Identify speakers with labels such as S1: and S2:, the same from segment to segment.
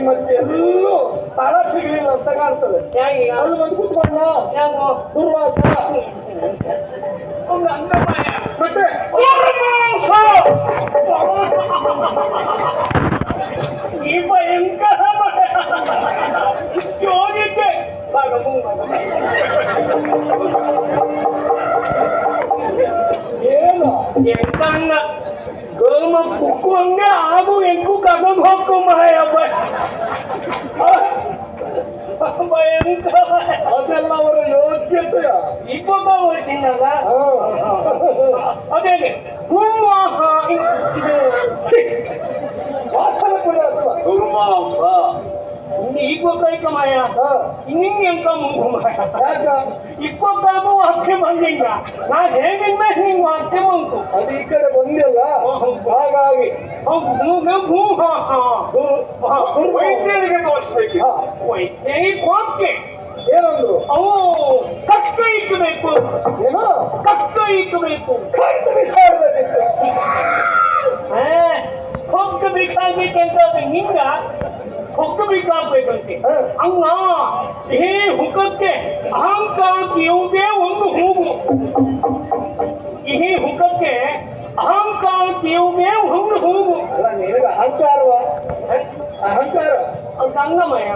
S1: ಮತ್ತೆ ಎಲ್ಲೂ ಸ್ಥಳ ಸಿಗ್ಲಿಲ್ಲ ಅಂತ ಕಾಣ್ತದೆ. ಅಲ್ಲಿ ಬಂದು ಕುತ್ಕೊಂಡ ದುರ್ವಾಸ. ಮತ್ತೆ?
S2: ಭಯಂಕರ
S1: ಏನು?
S2: ಎಂಕಂಗ ಗೋಮ ಕುಕ್ಕು ಹಂಗೆ ಆಗು ಎಂಕು ಕಗಮ್ ಹೋಗ್ಕು ಮಾಯಬ್ಬ ಭಯಂಕರ
S1: ಅದೆಲ್ಲ ಅವರ ಯೋಗ್ಯತೆಯ
S2: ಇಪ್ಪೊಬ್ಬ ಹೊರಟಿನಲ್ಲ. ಅದೇ ಹೂವು
S1: ವಾಸನ ಕೂಡ ಅಥವಾ
S3: ದುರ್ಮಾಂಸ
S2: ಈಗ ಕೈಕ ಮಾಯ? ಇನ್ನಿಂಗ್ ಎಂಕ ಮುಂಗು ಮಾಯ?
S1: ಯಾಕ?
S2: ಇಪ್ಪತ್ತಾಗು ನಾನು ಹಿಂಗ್ ಹಕ್ಕೆ ಬಂತು?
S1: ಅದು ಈ ಕಡೆ ಬಂದಿಲ್ಲ. ಹಾಗಾಗಿ.
S3: ವೈದ್ಯರಿಗೆ ತೋರಿಸ್ಬೇಕು.
S1: ವೈದ್ಯ
S2: ವೈದ್ಯರಿ ಕೋಕ್ಕೆ
S1: ಏನಂದ್ರು?
S2: ಅವು ಕಷ್ಟ ಇಕ್ಕಬೇಕು
S1: ಏನು?
S2: ಕಷ್ಟ ಇಕ್ಕಬೇಕು
S1: ಕಷ್ಟ ಬಿಸಾಡಬೇಕಿತ್ತು.
S2: ಹೊಕ್ಕ ಬೇಕಾಗಬೇಕಂತ ಹಿಂಗ ಹೊಕ್ಕ ಬೇಕಾಗ್ಬೇಕಂತೆ
S1: ಹಾ.
S2: ಹಂಗ ಈ ಹುಕ್ಕಕ್ಕೆ ಅಹಂಕಾರಕ್ಕೆ ಇವುದೇ ಒಂದು ಹೂವು. ಈ ಹುಕ್ಕಕ್ಕೆ ಅಹಂಕಾರಕ್ಕೆ ಇವುದೇ ಒಂದು ಹೂವು.
S1: ಅಲ್ಲ ನಿನಗೆ ಅಹಂಕಾರವ? ಅಹಂಕಾರ?
S2: ಅಂಗಮಯ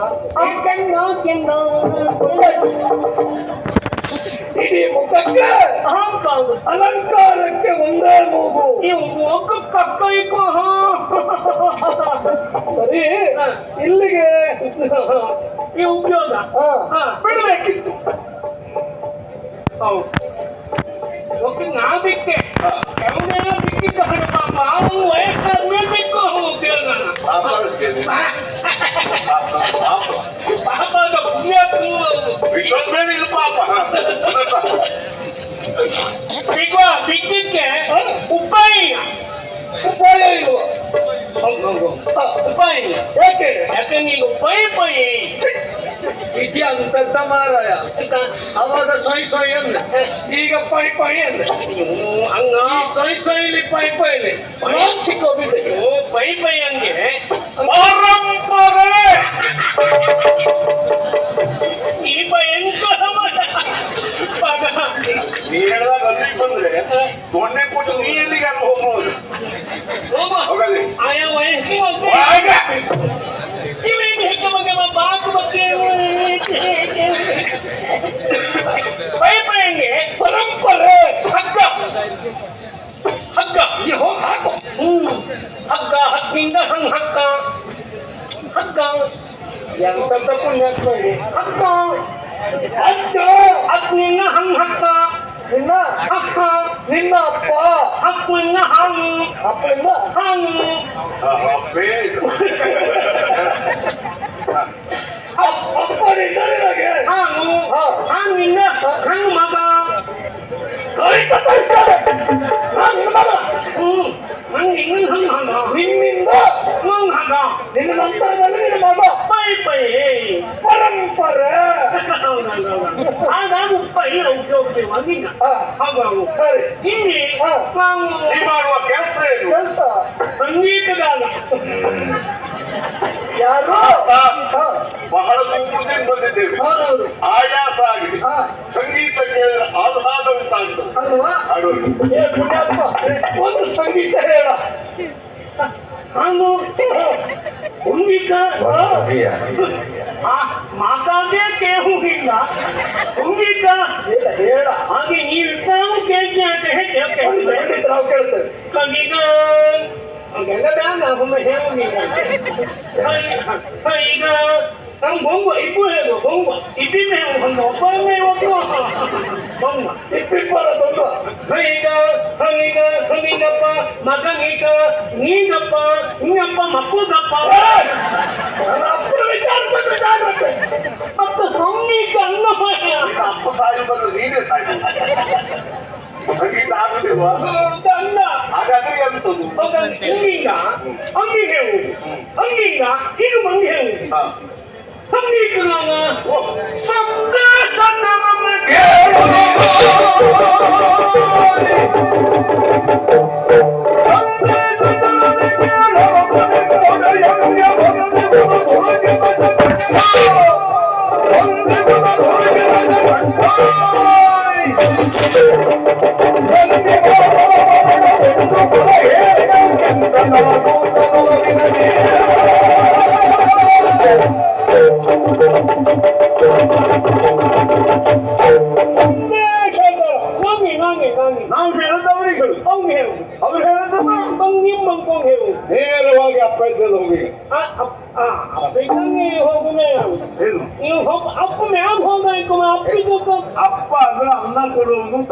S2: ಕೆಂಡ ಕೆಂಡ.
S1: ಇಡೀ ಮುಖಕ್ಕೆ
S2: ಅಹಂಕಾರ
S1: ಅಲಂಕಾರಕ್ಕೆ ಒಂದೇ ಮೂಗು
S2: ನೀವು ಒಕ್ಕ ಕಕ್ಕ ಇಕ್ಕೋ
S1: ಸರಿ ಇಲ್ಲಿಗೆ
S2: ಈ ಉದ್ಯೋಗ.
S1: ಬಿಡ್ಬೇಕಿತ್ತು
S2: ಹೌದು ನಾ ಬಿಟ್ಟೆ ಯಾವುದೇನೋ ಬಿಟ್ಟಿದ್ದ ಹಣ ಪಾಪ ಅವನು ವಯಸ್ಸಾದ್ಮೇಲೆ ಬಿಟ್ಟು ಉದ್ಯೋಗ
S3: ನಾ ಮಾಡ್ತೇನೆ. ಪಾಪ.
S2: ಪಾಪ ಅದು ಪುಣ್ಯಾತ್ಮ
S3: ಬಿಟ್ಟೋದ್ಮೇಲೆ ಇದು ಪಾಪ
S2: ಈಗ ಬಿಟ್ಟಿದ್ಕೆ ಉಪಾಯ
S1: ಉಪಾಯ ಇಲ್ವ
S2: ಹೌದು ಹೌದು
S1: ಹಾ.
S2: ಉಪಾಯ
S1: ಯಾಕೆ
S2: ಯಾಕಂದ್ರೆ ಈಗ ಪೈ ಪೈ
S1: ವಿದ್ಯೆ ಅಂತದ್ದ ಮಾರಾಯ ಅವಾಗ ಸೊಯ್ ಸೊಯ್ ಅಂದ ಈಗ ಪೈ ಪೈ ಅಂದ
S2: ಹಂಗ.
S1: ಈ ಸೊಯ್ ಸೊಯ್ಲಿ ಪೈ ಪೈಲಿ. ನಾನ್
S2: ಹಗ್ಗಿಂದ ಹಂಗ್ ಹಗ್ಗ ಹಗ್ಗ
S1: ಎಂತದ್ದ ಪುಣ್ಯಾತ್ಮ ಇದು.
S2: ಹಗ್ಗ
S1: ಅಜ್ಜ
S2: ಹಗ್ಗಿಂದ ಹಂಗ್ ಹಗ್ಗ
S1: ನಿನ್ನ
S2: ಹಗ್ಗ
S1: ನಿನ್ನ ಅಪ್ಪ
S2: ಹಗ್ಗಿಂದ ಹಂಗ್
S1: ಅಪ್ಪನಿಂದ
S2: ಹಂಗ್
S3: ಬೇಕು
S2: ಉಪಯೋಗವಾಗಿಲ್ಲ
S1: ಹಾ.
S2: ಹಾಗಾಗಿ ಇಲ್ಲಿ
S1: ಹಾ.
S2: ನಾವು
S3: ಮಾಡುವ ಕೆಲಸ ಏನು?
S1: ಕೆಲಸ?
S2: ಸಂಗೀತಗಾಲ
S1: ಯಾರು.
S3: ಬಹಳ ದೂರದಿಂದ ಬಂದಿದ್ದೇವೆ. ಆಯಾಸ ಆಗಿದೆ. ಸಂಗೀತ ಕೇಳಿದ್ರೆ ಆಹ್ಲಾದ ಉಂಟಾಗ್ತದೆ.
S1: ಅಲ್ವಾ? ಏ ಪುಣ್ಯಾತ್ಮ ಒಂದು ಸಂಗೀತ ಹೇಳ.
S2: ನಾನು ಸಂಗೀತ. ಮಾತಾಡೇ ಕೇಳುವುದಿಲ್ಲ. ಸಂಗೀತ
S1: ಹೇಳ ಹೇಳ
S2: ಹಾಗೆ ನೀವು ನಾವು ಕೇಳ್ತಿ ಅಂತ ಹೇಳಿ
S1: ಒಂದು ಖಂಡಿತ ನಾವು ಕೇಳ್ತೇವೆ.
S2: ಸಂಗೀತ ಹಂಗೆಲ್ಲ ಬೇಡ ಒಮ್ಮೆ ಹೇಳುವುದಿಲ್ಲ ಈಗ ನಮ್ ಬೊಂಬ ಇಬ್ಬರು ಹೇಳು ಬೊಂಬ. ಇಬ್ಬಿನ ಒಂದು ಒಬ್ಬನೇ ಒಬ್ಬ ಬೊಂಬ.
S1: ಇಬ್ಬಿಬ್ಬರ ತೊಂದು
S2: ಹಂಗ ಹಂಗ ಹಂಗಿನಪ್ಪ ಮಗನೀಗ ನೀನಪ್ಪ ನೀನಪ್ಪ ಮಕ್ಕಳದಪ್ಪ
S1: ನನ್ನ ಅಪ್ಪನ ವಿಚಾರ ಬಂದ್ರೆ ಜಾಗ್ರತೆ
S2: ಮತ್ತು ಸಂಗೀತ ಅನ್ನಮಯ
S3: ಅಪ್ಪ ಸಾಯಿ ಬಂದ್ರೆ ನೀನೇ ಸಾಯಿ ಸಂಗೀತ ಆಗುದಿಲ್ವಾ
S2: ಅನ್ನ
S3: ಹಾಗಾದ್ರೆ ಎಂತದ್ದು
S2: ಹಂಗಿಂಗ ಹಂಗಿಗೆ ಹೋಗು ಹಂಗಿಂಗ ಇದು ಮಂಗೆ ಹೋಗು
S3: ಹಾ.
S2: ಸಂಗೀತ ನಾನು
S3: ಚಂದವನ್ನು
S1: ಕೇಳು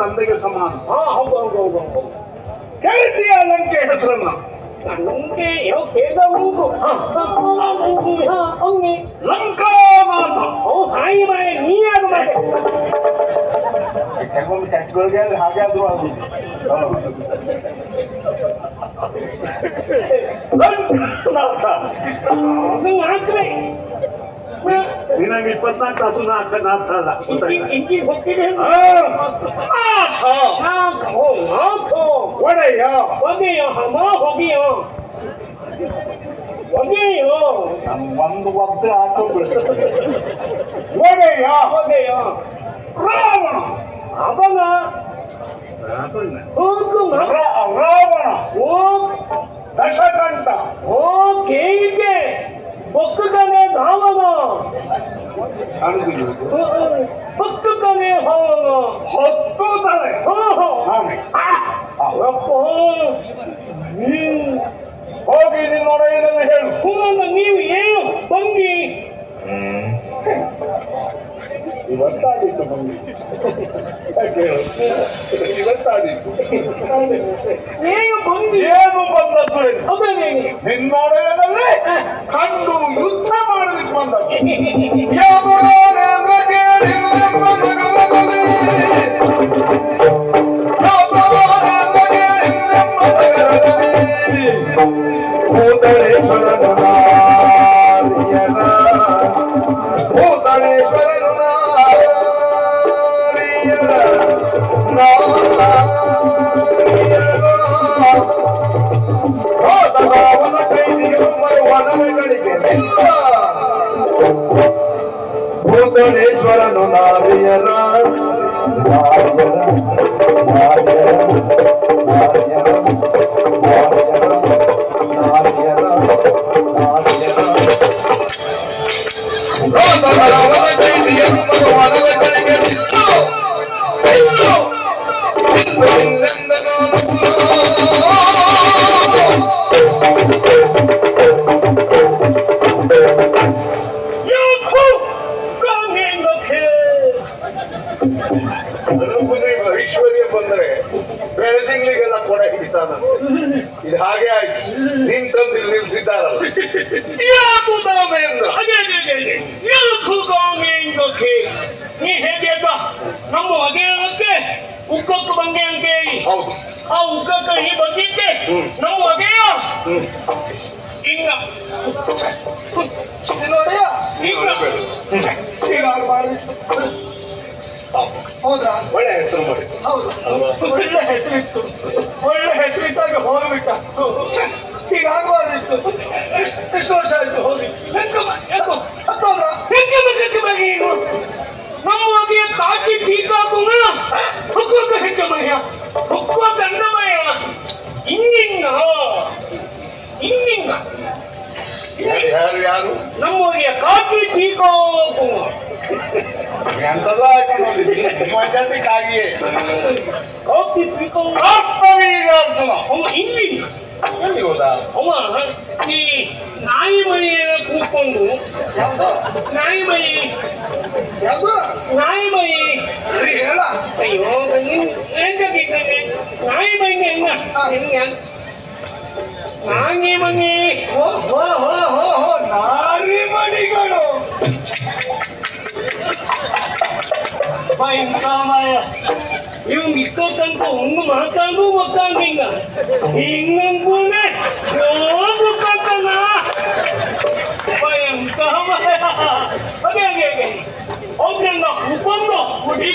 S3: ತಂದೆಗೆ ಸಮಾನ
S2: ಹಾ ಹೌದು ಹೌದು ಹೌದು ಹೌದು
S3: ಕೇಳ್ತೀಯ ಲಂಕೆ ಹೆಸರನ್ನ
S2: ನಂಗೆ ಯಾವ ಕೇಳ್ದ ಉಂಟು ಹಂಗೆ
S3: ಲಂಕಾನಾಥ
S2: ಅವ್ ಹಾಯಿ ಮಾಡಿ ನೀ ಯಾರು ಮಾಡಿ
S3: ಕೆಲವೊಂದು ಕೆಟ್ಟಗಳಿಗೆ ಆದ್ರೆ ಹಾಗೆ ಆದ್ರೂ ಆಗುದು ಲಂಕಾನಾಥ
S2: ನಂಗೆ ಹಾಕ್ರೆ
S3: ನಿನಗೆ ಇಪ್ಪತ್ನಾಲ್ಕು ತಾಸು ನಾಲ್ಕ ನಾಥ ಅಲ್ಲ ಗೊತ್ತಾಯ್ತಾ? ಒಡೆಯ.
S2: ಹೊಗೆಯ ಹಮ ಹೊಗೆಯ ಹೊಗೆಯ
S3: ಒಂದು ಒದ್ದೆ ಆತು ಒಡೆಯ.
S2: ಹೊಗೆಯ
S3: ರಾವಣ.
S2: ಅವನ. ಹೋಗು
S3: ರಾವಣ.
S2: ಓ
S3: ದಶಕಂಠ.
S2: ಓ ಕೇಳಿಕೆ ಬೊಕ್ಕನೆ ಧಾವನ.
S3: ಹತ್ತು
S2: ಕಲೆ ಹಾವನ.
S3: ಹತ್ತು ತಲೆ
S2: ಹೋ ಹೋ
S3: ಹೋಗಿ ನಿನ್ನೊಡ ಇದನ್ನು ಹೇಳು.
S2: ಹೂವನ್ನ ನೀವು ಏನು ಬಂಗಿ
S3: ಇವತ್ತಾಗಿತ್ತು ಮಂಗಿ ಕೇಳು ಇವತ್ತಾದಿತ್ತು
S2: ಏನು ಬಂದಿ
S3: ಏನು ಬಂದದ್ದು ಏನು?
S2: ಅದೇನೇನು
S3: భూతనేశ్వరను నావియరా నాయన నాయన నాయన ನಿಲ್ಸಿದ್ದಾರಲ್ಲ ಯಾಕು ಅದೇ
S2: ಯಾಕೋ ಕಾಂಗೇಂಗಕ್ಕೆ ನೀ ಹೇಗೆ ನಮ್ಮ ಒಗೆಯಕ್ಕೆ ಉಕ್ಕಕ್ಕೆ ಬಂಗೆ ಅಂತ ಹೇಳಿ
S3: ಹೌದು
S2: ಆ ಉಕ್ಕಕ್ಕೆ ಈ ಬಂದಿದ್ದೆ. ನಮ್ಮ
S3: ಹ್ಮ್
S2: ಹಿಂಗ
S1: ನೋಡಿಯ. ಹೌದ್ರಾ
S3: ಒಳ್ಳೆ ಹೆಸರು ಮಾಡಿ
S1: ಹೌದು? ಒಳ್ಳೆ ಹೆಸರಿತ್ತು ಒಳ್ಳೆ ಹೆಸರಿದ್ದಾಗ ಹೋಗ್ಬಿಟ್ಟ ಆಗ್ಬಾರ್ದಿತ್ತು ಎಷ್ಟು ವರ್ಷ ಆಯ್ತು ಹೋಗಿ?
S2: ಹೆಂಗಮ್ಮ ಯಾಕೋ
S1: ಸತ್ತೋದ್ರ
S2: ಹೆಂಗಮ್ಮ ಹೆಂಗಮ್ಮ ನೀನು? ನಮ್ಮ ಒಗೆಯ ಕಾಕಿ ಟೀಕಾಕುನ ಹುಕ್ಕುವ ಹೆಂಗಮಯ್ಯ ಹುಕ್ಕುವ ಗಂಗಮಯ್ಯ ಹಿಂಗಿಂಗ ಹಿಂಗಿಂಗ
S3: ಯಾರು ಯಾರು
S2: ನಮ್ಮೊಗೆಯ ಕಾಕಿ ಟೀಕಾಕುನ
S3: ಎಂತೆಲ್ಲ ಹಾಕೊಂಡು ಹೋಗಿದ್ದೀನಿ ನಿಮ್ಮ ಜಾತಿಗಾಗಿಯೇ
S2: ಕಾಕಿ ಟೀಕೋ
S3: ಆತ್ಮವೀರಾರ್ಜುನ
S2: ಅವ ಹಿಂಗಿಂಗ
S3: ಎಲ್ಲಿ ಹೋದ
S2: ಅವ ಈ ನಾಯಿ ಮನೆಯನ್ನ ಕೂತ್ಕೊಂಡು ನಾಯಿ ಮೈ
S1: ಯಾವ್ದು
S2: ನಾಯಿ ಮೈ.
S1: ಸರಿ ಹೇಳ.
S2: ಅಯ್ಯೋ ಹೆಂಗಾಗಿದ್ದಾನೆ ನಾಯಿ ಮೈಗೆ ಹೆಂಗ? ಹೆಂಗ? ನಾಯಿ ಮನಿ
S1: ಓ ಹೋ ಹೋ ಹೋ ಹೋ ನಾರಿ ಮಣಿಗಳು.
S2: 마이 까마야 용 이거 딴거 없는 거 딴거 못 딴긴가? 있는
S3: 분에 전부 딴다나 마이 까마야 아기 아기 아기 언젠가 국권도 우리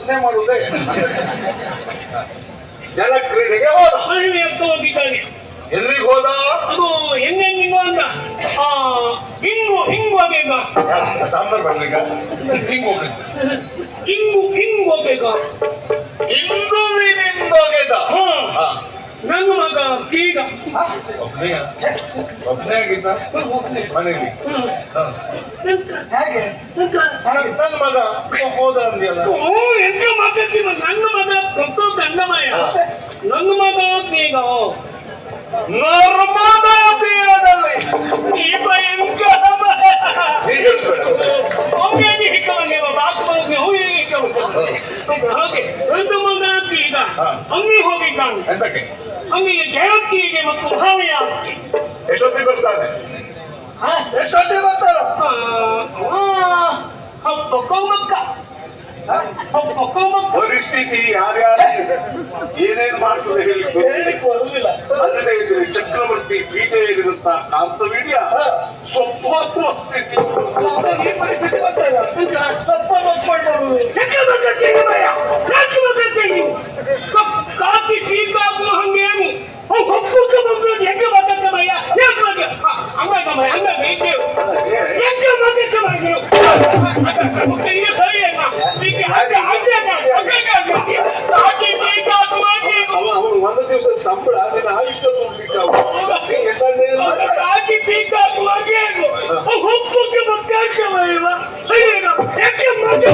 S3: ಯೋಚನೆ ಮಾಡುದೇ. ಜಲಕ್ರೀಡೆಗೆ ಹೋದ.
S2: ಅರಿವೆ ಅಂತ ಹೋಗಿದ್ದಾನೆ.
S3: ಎಲ್ಲಿಗೆ ಹೋದ?
S2: ಅದು ಹೆಂಗೆಂಗಿಂಗು ಅಂತ. ಆ ಹಿಂಗು ಹಿಂಗು ಹೋಗೇಗ
S3: ಸಾಂಬಾರ್ ಬರ್ಲಿಕ್ಕ ಹಿಂಗ್ ಹೋಗಿದ್ದು
S2: ಹಿಂಗು ಹಿಂಗು ಹೋಗೇಗ
S3: ಇಂದುವಿನಿಂದ ಹೋಗಿದ್ದ
S2: ಹಾ
S3: ಹಾ.
S2: ನನ್ನ ಮಗ ಈಗ.
S3: ಒಬ್ಬನೇ ಆಗಿದ್ದ? ಮನೇಲಿ? ನನ್ನ ಮಗ. ಹೋದ ಅಂದ್ಯಲ್ಲ
S2: ಓ ಎಂತ ಮಾತಾಡ್ತೀವ ನನ್ನ ಮಗ.
S3: ಪರಿಸ್ಥಿತಿ ಯಾರ್ಯಾರು ಏನೇನ್ ಮಾಡ್ತದೆ ಹೇಳಿಕ್ಕೆ
S1: ಹೇಳಿಕ್ ಬರುದಿಲ್ಲ
S3: ಅದನ್ನೇ ಇದ್ರೆ ಚಕ್ರವರ್ತಿ ಪೀಠೆಯಲ್ಲಿರುತ್ತ ಕಾಂತವೀರ್ಯ ಸ್ವಭಾವ ಸ್ಥಿತಿ
S1: ಈ ಪರಿಸ್ಥಿತಿ ಬರ್ತಾಯಿಲ್ಲ ಸ್ವಲ್ಪ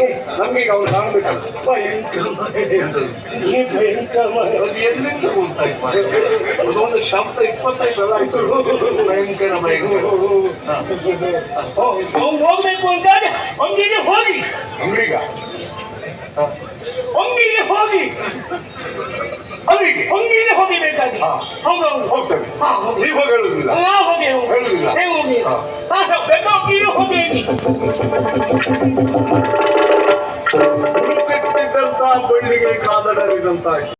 S1: ಸೊಕ್ಕಾಗಿ
S3: ನಮ್ಗೀಗ ಅವ್ರು ಕಾಣ್ಬೇಕಲ್ಲ
S2: ಭಯಂಕರ ಈ ಭಯಂಕರ
S3: ಅದು ಎಲ್ಲಿಂದ ಗೊತ್ತಾಯ್ತು ಅದೊಂದು ಶಬ್ದ ಇಪ್ಪತ್ತೈದು ಸಲ ಆಯ್ತು ಭಯಂಕರ ಭಯಂಕರ
S2: ಹೋಗ್ಬೇಕು ಅಂತ ಅಂಗಡಿಗೆ ಹೋಗಿ
S3: ಅಂಗಡಿಗ
S2: ಅಂಗಿಗೆ ಹೋಗಿ.
S3: ಅಲ್ಲಿಗೆ?
S2: ಅಂಗಿಗೆ ಹೋಗಿಬೇಕಾಗಿ
S3: ಹೌದು
S2: ಹೌದೌದು
S3: ಹೋಗ್ತೇವೆ.
S2: ಹಾ, ಹೋಗಿ.
S3: ನೀವು ಹೇಳುದಿಲ್ಲ.
S2: ಹಾ, ಹೋಗಿ ಹೋಗಿ
S3: ಹೇಳುದಿಲ್ಲ.
S2: ಹೇ, ಹೋಗಿ.
S3: ಹಾ,
S2: ಹಾ, ಬೇಕಾದ್ರೆ ಹೋಗಿ
S3: ಬಳ್ಳಿಗೆ ಕಾದಡರಿದಂತಾಯ್ತು.